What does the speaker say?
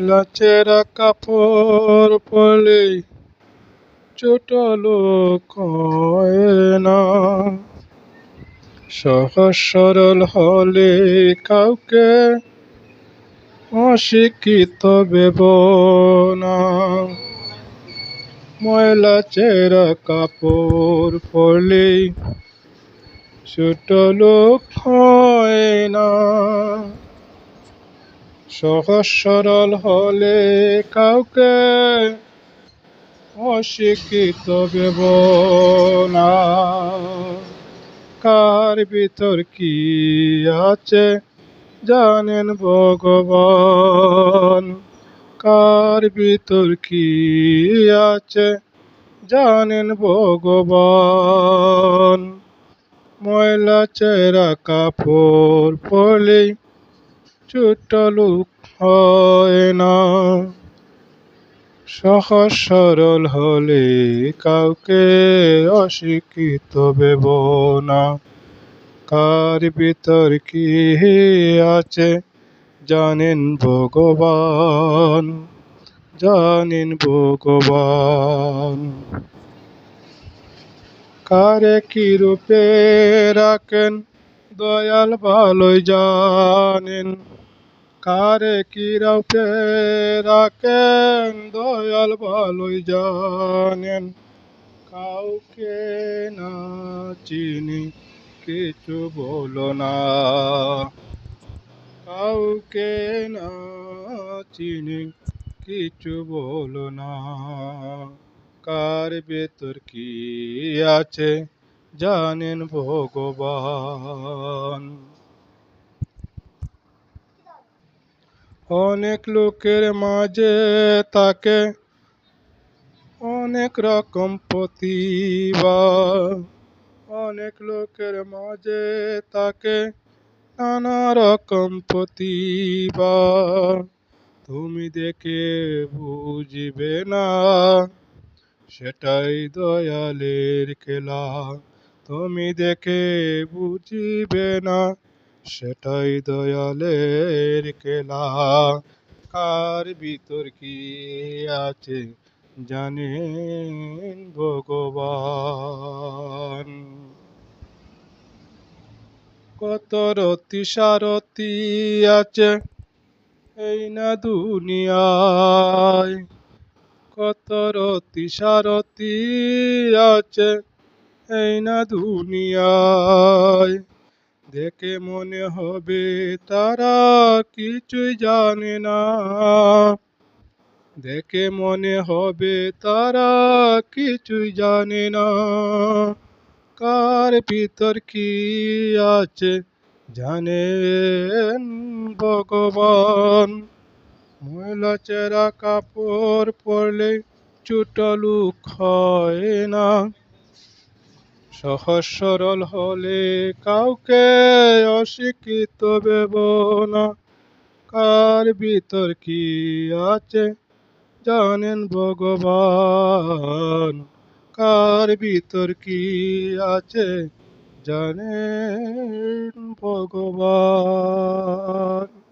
লাচেরা কাপড় পরলে ছোট লোক না। সহজ সরল হলে কাউকে অশিক্ষিত ভেব না। ময়লা চেরা কাপড় পরলেই ছোট লোক হয় না। সহজ সরল হলে কাউকে অশিক্ষিত ভেব না। কার ভিতর কি আছে জানেন ভগবান। কার ভিতর কি আছে জানেন ভগবান। ময়লা চেরা কাপড় পরলেই ছোট লোক হয় না। সহজ সরল হলে কাউকে অশিক্ষিত ভেব না। কার ভিতর কি আছে জানেন ভগবান জানেন ভগবান। কারে কি রূপে রাখেন, দয়াল ভালোই জানেন। কারে কি রূপে রাখেন? দয়াল ভালোই জানেন, কাউকে না চিনি, কিছু বলো না। কাউকে না চিনি, কিছু বলো না। কার ভেতর কি আছে জানেন ভগবান। অনেক লোকের মাঝে তাকে অনেক রকম প্রতিভা। অনেক লোকের মাঝে তাকে নানা রকম প্রতিভা। তুমি দেখে বুঝবে না, সেটাই দয়ালের খেলা। তুমি দেখে বুঝিবে না সেটাই দয়ালের কেলা কার ভিতর কি আছে জানেন ভগবান? কত রতি সারতি আছে এই না দুনিয়ায়। কত রতি সারতি আছে এই না দুনিয়ায়। দেখে মনে হবে তারা কিছুই জানে না। দেখে মনে হবে তারা কিছুই জানে না। কার ভিতর কি আছে জানেন ভগবান? ময়লা চেরা কাপড় পরলে ছোট লোক হয় না। সহজ সরল হলে কাউকে অশিক্ষিত ভেব না। কার ভিতর কি আছে জানেন ভগবান। কার ভিতর কি আছে জানেন ভগবান।